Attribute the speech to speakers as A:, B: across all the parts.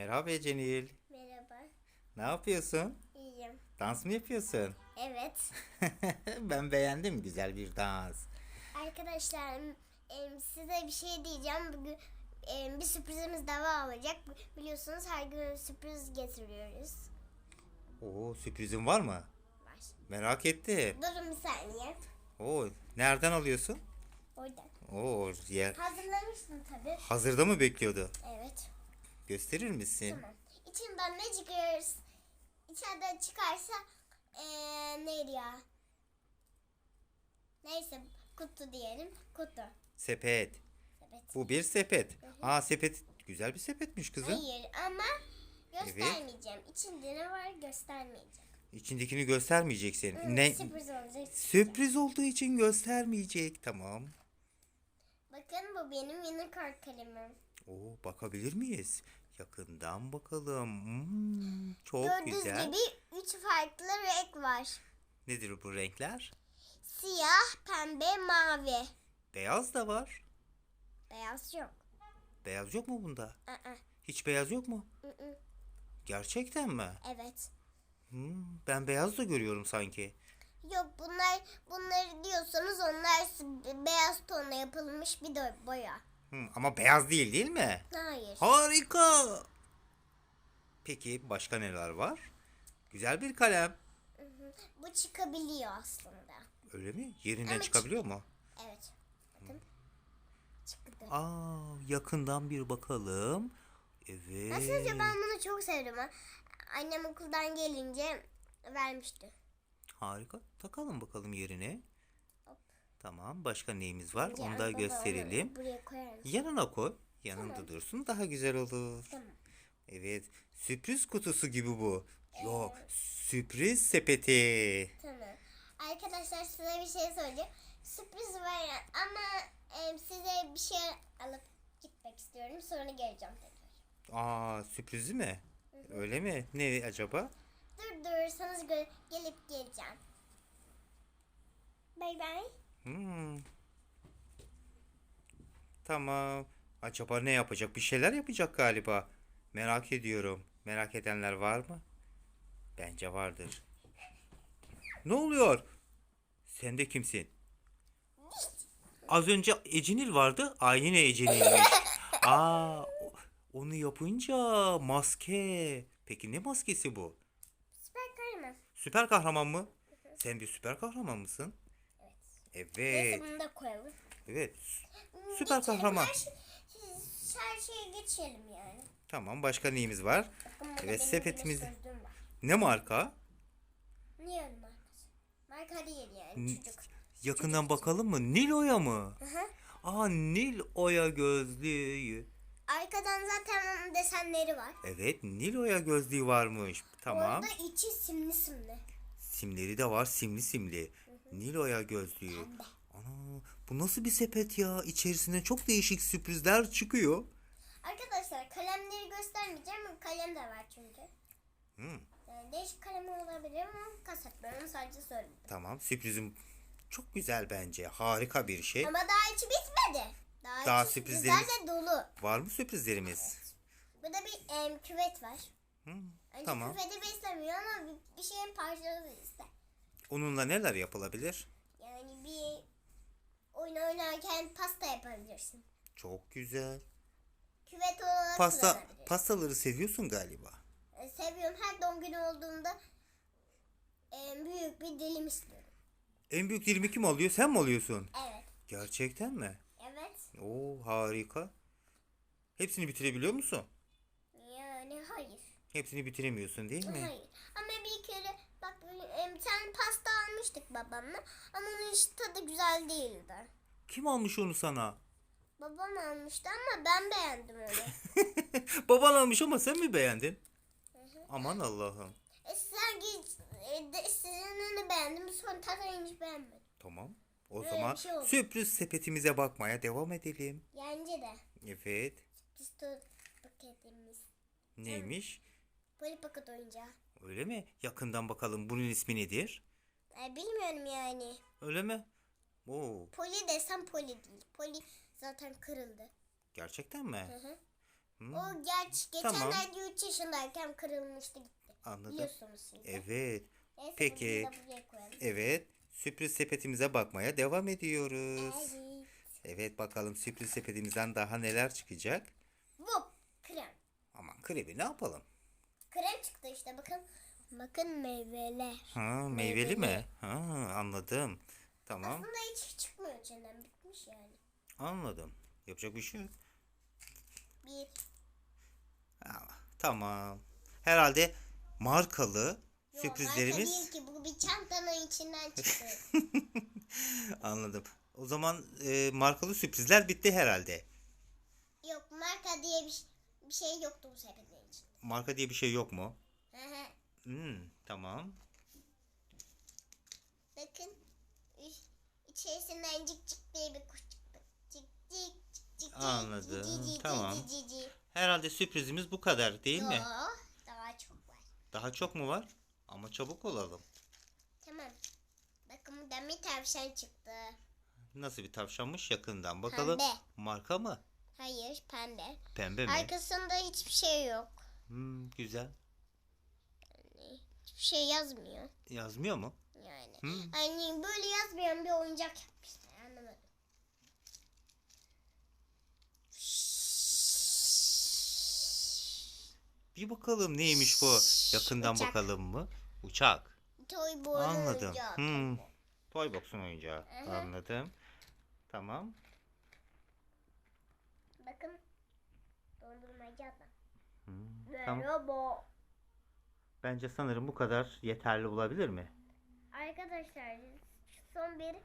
A: Merhaba Ecenil.
B: Merhaba.
A: Ne yapıyorsun?
B: İyiyim.
A: Dans mı yapıyorsun?
B: Evet.
A: ben beğendim güzel bir dans.
B: Arkadaşlar size bir şey diyeceğim. Bugün bir sürprizimiz daha olacak. Biliyorsunuz her gün sürpriz getiriyoruz.
A: Oo sürprizin var mı?
B: Var.
A: Merak ettim.
B: Durun bir saniye.
A: Oo nereden alıyorsun?
B: Oradan.
A: Oo yer.
B: Hazırlamıştım tabii.
A: Hazırda mı bekliyordu?
B: Evet.
A: Gösterir misin?
B: Tamam. İçinden ne çıkar? İçeriden çıkarsa eee neydi ya? Neyse kutu diyelim. Kutu.
A: Sepet.
B: Evet.
A: Bu bir sepet. Aa sepet güzel bir sepetmiş kızım.
B: Hayır ama göstermeyeceğim. İçinde ne var göstermeyeceğim.
A: İçindekini göstermeyeceksin.
B: Hı,
A: ne?
B: Sürpriz olacak.
A: Sürpriz olduğu için göstermeyecek. Tamam.
B: Bakın bu benim kart kalemim.
A: Oo bakabilir miyiz? Yakından bakalım. Hmm, çok
B: Gördüğünüz
A: güzel.
B: gibi üç farklı renk var.
A: Nedir bu renkler?
B: Siyah, pembe, mavi.
A: Beyaz da var.
B: Beyaz yok.
A: Beyaz yok mu bunda?
B: Aa,
A: Hiç beyaz yok mu?
B: ı-ı.
A: Gerçekten mi?
B: Evet.
A: Hmm, ben beyaz da görüyorum sanki.
B: Yok bunlar bunları diyorsanız onlar beyaz tonla yapılmış bir boya.
A: Ama beyaz değil değil mi?
B: Hayır.
A: Harika. Peki başka neler var? Güzel bir kalem.
B: Bu çıkabiliyor aslında.
A: Öyle mi? Yerinden
B: Ama
A: çıkabiliyor mu?
B: Evet. Bakın. Çıktı.
A: Aa, yakından bir bakalım. Evet.
B: Aslında ben bunu çok sevdim ha. Annem okuldan gelince vermişti.
A: Harika. Takalım bakalım yerine. Tamam. Başka neyimiz var?
B: Ya,
A: Onu da gösterelim.
B: Buraya?
A: Yanına koy. Yanında dursun daha güzel olur.
B: Tamam.
A: Evet. Sürpriz kutusu gibi bu. Yok. Sürpriz sepeti.
B: Tamam. Arkadaşlar size bir şey söyleyeceğim. Sürpriz var ya ama em, size bir şey alıp gitmek istiyorum. Sonra geleceğim tekrar.
A: Aa sürprizi mi? Öyle mi? Ne acaba?
B: Dur durursanız gö- gelip geleceğim. Bay bay.
A: Hmm. Tamam. Acaba ne yapacak? Bir şeyler yapacak galiba. Merak ediyorum. Merak edenler var mı? Bence vardır. Ne oluyor? Sen de kimsin? Az önce Ecinil vardı. Aa yine Ecinil'miş. Aa onu yapınca maske. Peki ne maskesi bu?
B: Süper kahraman.
A: Süper kahraman mı? Sen bir süper kahraman mısın? Evet.
B: Neyse bunu da koyalım.
A: Evet. Süper
B: Geçelim,
A: kahraman.
B: Her, şey, her şeye geçelim yani.
A: Tamam başka neyimiz var?
B: Bakın burada
A: Evet,
B: benim
A: sepetimiz-
B: güneş gözlüğüm var.
A: Ne marka?
B: Niye markası? Marka değil yani
A: N-
B: çocuk.
A: Yakından bakalım mı? Nilo'ya mı?
B: Hı hı.
A: Aa Nilo'ya gözlüğü.
B: Arkadan zaten onun desenleri var.
A: Evet Nilo'ya gözlüğü varmış. Tamam.
B: Orada içi simli simli.
A: Simleri de var simli simli. Nilo'ya gözlüğü. Ana bu nasıl bir sepet ya? İçerisinde çok değişik sürprizler çıkıyor.
B: Arkadaşlar kalemleri göstermeyeceğim ama kalem de var çünkü.
A: Hmm,
B: Yani değişik kalem olabilir ama kastetmiyorum sadece söyledim.
A: tamam sürprizim çok güzel bence. Harika bir şey.
B: Ama daha içi bitmedi. Daha,
A: Daha
B: içi
A: sürprizlerimiz-
B: dolu.
A: Var mı sürprizlerimiz?
B: Burada bir em, küvet var.
A: Hmm,
B: Önce
A: tamam.
B: küveti beslemiyor ama bir, bir şeyin parçası ister.
A: Onunla neler yapılabilir?
B: Yani bir oyun oynarken pasta yapabilirsin.
A: Çok güzel.
B: Küvet olarak
A: Pasta
B: kullanabilirsin.
A: pastaları seviyorsun galiba.
B: E, seviyorum. Her doğum günü olduğunda em, büyük bir dilim istiyorum.
A: En büyük dilimi kim alıyor? Sen mi alıyorsun?
B: Evet.
A: Gerçekten mi?
B: Evet.
A: Oo harika. Hepsini bitirebiliyor musun?
B: Yani hayır.
A: Hepsini bitiremiyorsun değil mi?
B: Hayır. Ama bir kere bak em, bir tane pasta almıştık babamla. Ama onun hiç tadı güzel değildi.
A: Kim almış onu sana?
B: Babam almıştı ama ben beğendim öyle.
A: Baban almış ama sen mi beğendin? Aman Allah'ım.
B: e, sanki e, de, sizin beğendim sonra tadını hiç beğenmedim.
A: Tamam. O
B: Böyle
A: zaman
B: şey oldu.
A: sürpriz sepetimize bakmaya devam edelim.
B: Bence de.
A: Evet.
B: Pistol paketimiz.
A: Neymiş?
B: Poli paket oyuncağı.
A: Öyle mi? Yakından bakalım bunun ismi nedir?
B: E, bilmiyorum yani.
A: Öyle mi? Oo,
B: Poli desem poli değil. Poli zaten kırıldı.
A: gerçekten mi?
B: Hı hı.
A: Hmm,
B: O
A: Tamam.
B: geçenlerde 3 yaşındayken kırılmıştı gitti.
A: anladım.
B: Biliyorsunuz de.
A: Evet.
B: Neyse,
A: Peki. Evet. Sürpriz sepetimize bakmaya devam ediyoruz.
B: Evet.
A: Evet bakalım sürpriz sepetimizden daha neler çıkacak.
B: Bu krem.
A: Aman krebi ne yapalım?
B: Krem çıktı işte bakın. Bakın meyveler.
A: Ha meyveli mi? Ha anladım. Tamam
B: Aslında hiç çıkmıyor içinden bitmiş yani.
A: anladım. Yapacak bir şey yok.
B: Bir.
A: Ha, tamam. Herhalde markalı
B: Yok,
A: sürprizlerimiz.
B: marka değil ki bu bir çantanın içinden çıktı.
A: Anladım. O zaman e, markalı sürprizler bitti herhalde.
B: Yok marka diye bir, bir şey yoktu bu sepetin içinde.
A: Marka diye bir şey yok mu?
B: Hı hı.
A: Hmm, tamam.
B: bakın. İçerisinden cik cik diye bir kuş çıktı. Cik cik cik cik.
A: Anladım,
B: Cici, cici,
A: tamam.
B: cici, cici.
A: Herhalde sürprizimiz bu kadar değil mi?
B: Yo, daha çok var.
A: Daha çok mu var? Ama çabuk olalım.
B: Tamam. Bakın buradan bir tavşan çıktı.
A: Nasıl bir tavşanmış yakından bakalım.
B: Pembe.
A: Marka mı?
B: Hayır pembe.
A: Pembe mi?
B: Arkasında hiçbir şey yok.
A: Hmm, güzel.
B: Hiçbir şey yazmıyor.
A: Yazmıyor mu?
B: Yani.
A: Hmm.
B: Hani böyle yazmayan bir oyuncak yapmışlar. Anlamadım.
A: Bir bakalım neymiş bu? Yakından
B: Uçak.
A: bakalım mı? Uçak.
B: Toy Boy'un
A: Anladım.
B: oyuncağı.
A: Hmm. Toybox'un oyuncağı.
B: Aha.
A: Anladım. Tamam.
B: Bakın. Dondurmacı adam.
A: Hmm, Tamam.
B: Merhaba.
A: Bence sanırım bu kadar yeterli olabilir mi?
B: Arkadaşlar son bir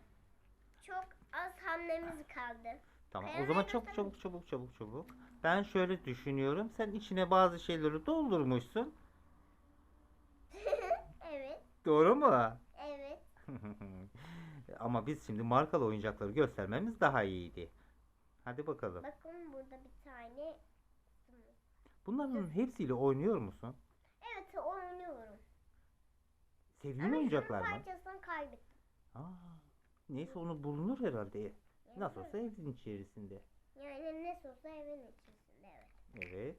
B: çok az hamlemiz kaldı.
A: Tamam. O zaman çabuk çabuk çabuk çabuk çabuk. Ben şöyle düşünüyorum. Sen içine bazı şeyleri doldurmuşsun.
B: evet.
A: Doğru mu?
B: Evet.
A: Ama biz şimdi markalı oyuncakları göstermemiz daha iyiydi. Hadi bakalım.
B: Bakın burada bir tane.
A: Bunların hepsiyle oynuyor musun?
B: Evet oynuyorum.
A: Sevdiğin
B: Ama
A: oyuncaklar mı?
B: parçasını kaybettim.
A: Aa, neyse onu bulunur herhalde. Nasıl olsa evin içerisinde.
B: Yani ne olsa evin içerisinde evet.
A: Evet.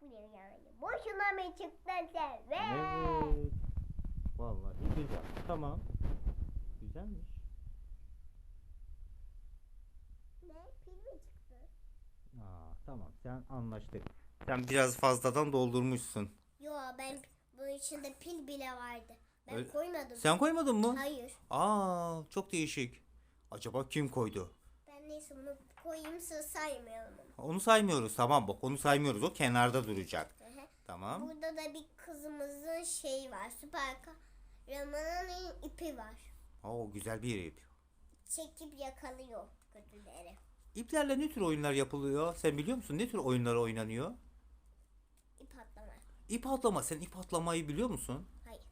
B: Bu ne yani? Boşuna mı çıktın sen? Ve
A: Evet. Vallahi güzel. Tamam. Güzelmiş.
B: Ne? Pil mi çıktı?
A: Aa, tamam sen anlaştık. Sen biraz fazladan doldurmuşsun.
B: Yo ben bunun içinde pil bile vardı. Ben
A: Öyle-
B: koymadım.
A: Sen koymadın mı?
B: Hayır.
A: Aa, çok değişik. Acaba kim koydu?
B: Ben neyse bunu koyayım siz saymayalım onu.
A: Onu saymıyoruz. Tamam bak onu saymıyoruz. O kenarda duracak.
B: Hı hı.
A: Tamam.
B: Burada da bir kızımızın şeyi var. Süper kahramanın ipi var.
A: Oo güzel bir ip.
B: Çekip yakalıyor kötüleri.
A: İplerle ne tür oyunlar yapılıyor? Sen biliyor musun? Ne tür oyunlar oynanıyor?
B: İp atlama.
A: Sen ip atlamayı biliyor musun?
B: Hayır.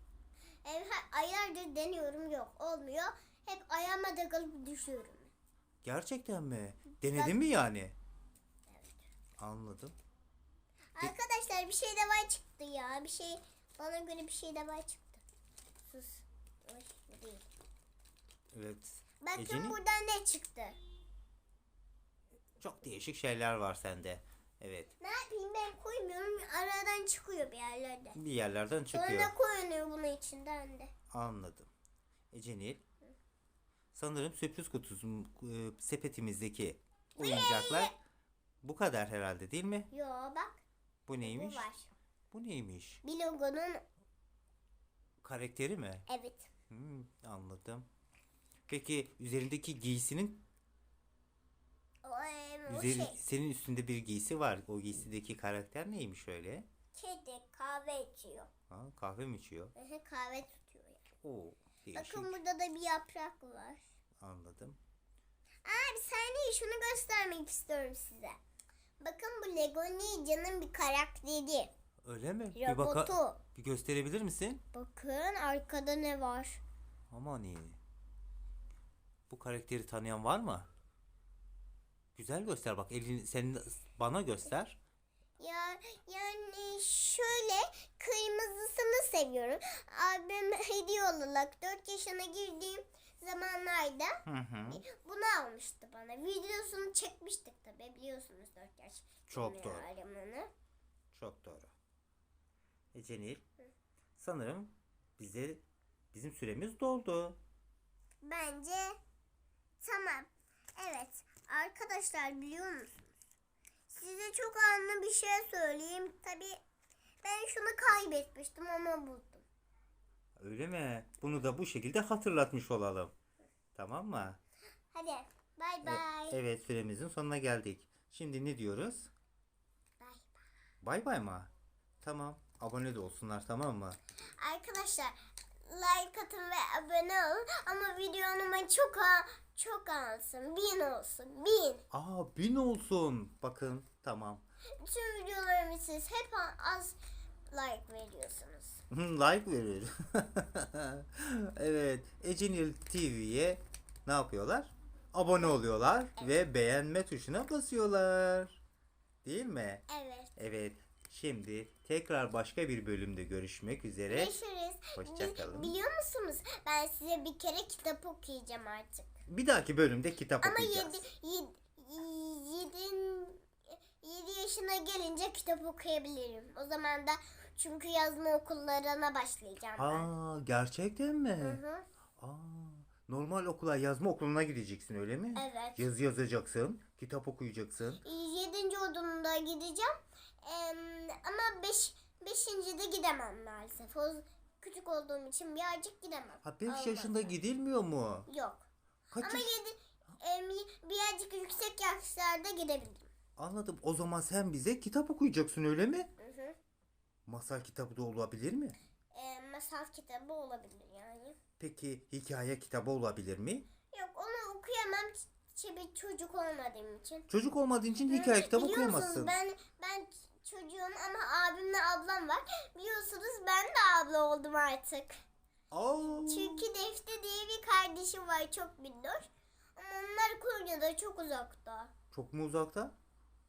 B: Her- aylardır deniyorum yok olmuyor. Hep ayağıma takılıp düşüyorum.
A: Gerçekten mi? Denedin mi yani? Anladım.
B: Arkadaşlar bir şey de var çıktı ya. Bir şey bana göre bir şey de var çıktı. Sus. Bu değil.
A: Evet.
B: Bakın
A: Ece'nin-
B: burada ne çıktı?
A: Çok değişik şeyler var sende. Evet.
B: Ne yapayım ben koymuyorum. Aradan çıkıyor bir yerlerde.
A: Bir yerlerden çıkıyor.
B: Sonra koyuyor bunun içinden de.
A: Anladım. Ecenil. Sanırım sürpriz kutusu e, sepetimizdeki oyuncaklar bu kadar herhalde değil mi?
B: Yo bak
A: Bu
B: bu
A: neymiş?
B: var.
A: Bu neymiş?
B: Bir logonun
A: Karakteri mi?
B: evet.
A: Hmm, anladım. Peki üzerindeki giysinin
B: O, em, o
A: üzeri,
B: şey
A: senin üstünde bir giysi var. O giysideki karakter neymiş öyle?
B: kedi kahve içiyor.
A: Ha, kahve mi içiyor?
B: Hı kahve tutuyor yani.
A: Oo, değişik.
B: Bakın burada da bir yaprak var.
A: Anladım.
B: Aa bir saniye şunu göstermek istiyorum size. Bakın bu Lego Ninja'nın bir karakteri.
A: Öyle mi? Bir, baka-
B: Robotu.
A: bir gösterebilir misin?
B: Bakın arkada ne var?
A: Aman iyi. Bu karakteri tanıyan var mı? Güzel göster bak elini sen bana göster.
B: Ya yani şöyle kırmızısını seviyorum. Abim hediye olarak 4 yaşına girdiğim zamanlarda
A: Hı hı.
B: bunu almıştı bana. Videosunu çekmiştik tabi biliyorsunuz 4 yaş
A: Çok doğru.
B: Arımını.
A: Çok doğru. Ece Nil, sanırım bize bizim süremiz doldu.
B: Bence tamam. Evet. Arkadaşlar biliyor musunuz? Size çok anlı bir şey söyleyeyim. Tabii ben şunu kaybetmiştim ama buldum.
A: Öyle mi? Bunu da bu şekilde hatırlatmış olalım. Tamam mı?
B: Hadi bay
A: E-
B: bay.
A: evet süremizin sonuna geldik. Şimdi ne diyoruz?
B: Bay bay.
A: Bay bay mı? Tamam. Abone de olsunlar tamam mı?
B: Arkadaşlar like atın ve abone olun ama videonuma çok a- çok alsın. Bin olsun. Bin.
A: Aa bin olsun. Bakın tamam.
B: Tüm videolarımı siz hep az like veriyorsunuz.
A: like verir. evet. Ecenil TV'ye ne yapıyorlar? Abone oluyorlar ve beğenme tuşuna basıyorlar. Değil mi?
B: Evet.
A: Evet. Şimdi tekrar başka bir bölümde görüşmek üzere.
B: Görüşürüz.
A: Hoşça
B: Bi-
A: kalın.
B: Biliyor musunuz? Ben size bir kere kitap okuyacağım artık.
A: Bir dahaki bölümde kitap
B: Ama
A: okuyacağız.
B: 7 7 7 yaşına gelince kitap okuyabilirim. O zaman da çünkü yazma okullarına başlayacağım ben.
A: Aa gerçekten mi?
B: Hı hı.
A: Aa normal okula yazma okuluna gideceksin öyle mi?
B: Evet.
A: Yazı yazacaksın, kitap okuyacaksın.
B: 7. odamda gideceğim. Em, ama 5 beş, de gidemem maalesef. O küçük olduğum için birazcık gidemem.
A: Ha 5
B: Olmaz.
A: yaşında gidilmiyor mu?
B: Yok.
A: Kaç
B: Ama
A: yaş-
B: 7 em, birazcık yüksek yaşlarda gidebilirim.
A: Anladım. O zaman sen bize kitap okuyacaksın öyle mi?
B: Hı hı.
A: Masal kitabı da olabilir mi?
B: Em, masal kitabı olabilir yani.
A: Peki hikaye kitabı olabilir mi?
B: Yok onu okuyamam çünkü çocuk olmadığım için.
A: Çocuk olmadığın için hikaye kitabı
B: Biliyor musunuz,
A: okuyamazsın.
B: Ben ben çocuğum ama abimle ablam var. Biliyorsunuz ben de abla oldum artık.
A: Aa,
B: Çünkü Defne diye bir kardeşim var çok minnoş. Ama onlar Konya'da çok uzakta.
A: çok mu uzakta?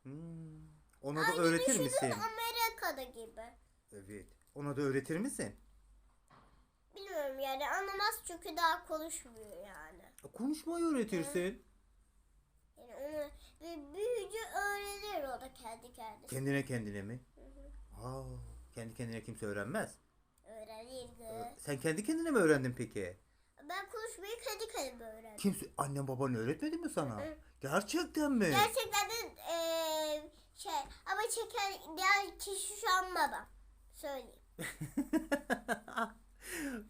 A: Hmm. Ona da
B: Aynı
A: öğretir
B: düşünün
A: misin?
B: Amerika'da gibi.
A: Evet. Ona da öğretir misin?
B: Bilmiyorum yani anlamaz çünkü daha konuşmuyor yani.
A: Konuşmayı öğretirsin.
B: Yani onu bir büyüyünce öğrenir o da kendi kendine.
A: Kendine kendine mi? Aa, kendi kendine kimse öğrenmez.
B: Öğrenir kız.
A: Sen kendi kendine mi öğrendin peki?
B: Ben konuşmayı kendi kendime öğrendim.
A: Kimse annen baban öğretmedi mi sana?
B: Hı.
A: Gerçekten mi?
B: Gerçekten de eee, şey ama çeken diğer kişi şu an babam. Söyleyeyim.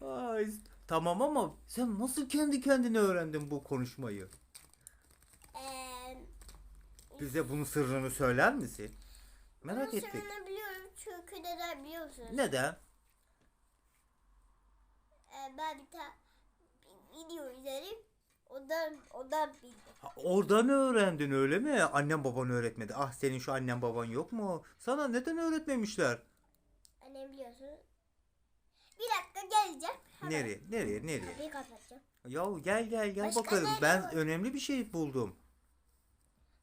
A: Ay, tamam ama sen nasıl kendi kendine öğrendin bu konuşmayı?
B: Eee
A: Bize bunun sırrını söyler misin? Merak ettik.
B: sırrını biliyorum çünkü neden biliyorsunuz?
A: Neden?
B: Ben bir tane video izlerim. Odan, odan bildim.
A: Ha, oradan öğrendin öyle mi? Annen baban öğretmedi. Ah senin şu annen baban yok mu? Sana neden öğretmemişler?
B: Annem biliyorsunuz. Bir dakika geleceğim. Hemen
A: Nereye? Nereye? Nereye?
B: Kapıyı kapatacağım.
A: Ya gel gel gel
B: Başka
A: bakalım. Ben
B: var?
A: önemli bir şey buldum.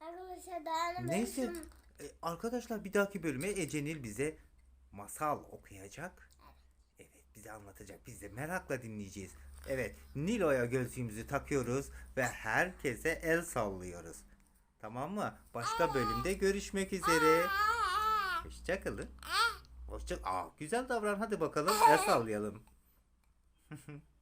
B: Arkadaşlar dayanamadım.
A: Neyse. E, arkadaşlar bir dahaki bölüme Ecenil bize masal okuyacak. Bize anlatacak. Biz de merakla dinleyeceğiz. Evet Nilo'ya gözlüğümüzü takıyoruz ve herkese el sallıyoruz. Tamam mı? Başka bölümde görüşmek üzere. Hoşçakalın. Hoşça Aa, güzel davran hadi bakalım el sallayalım.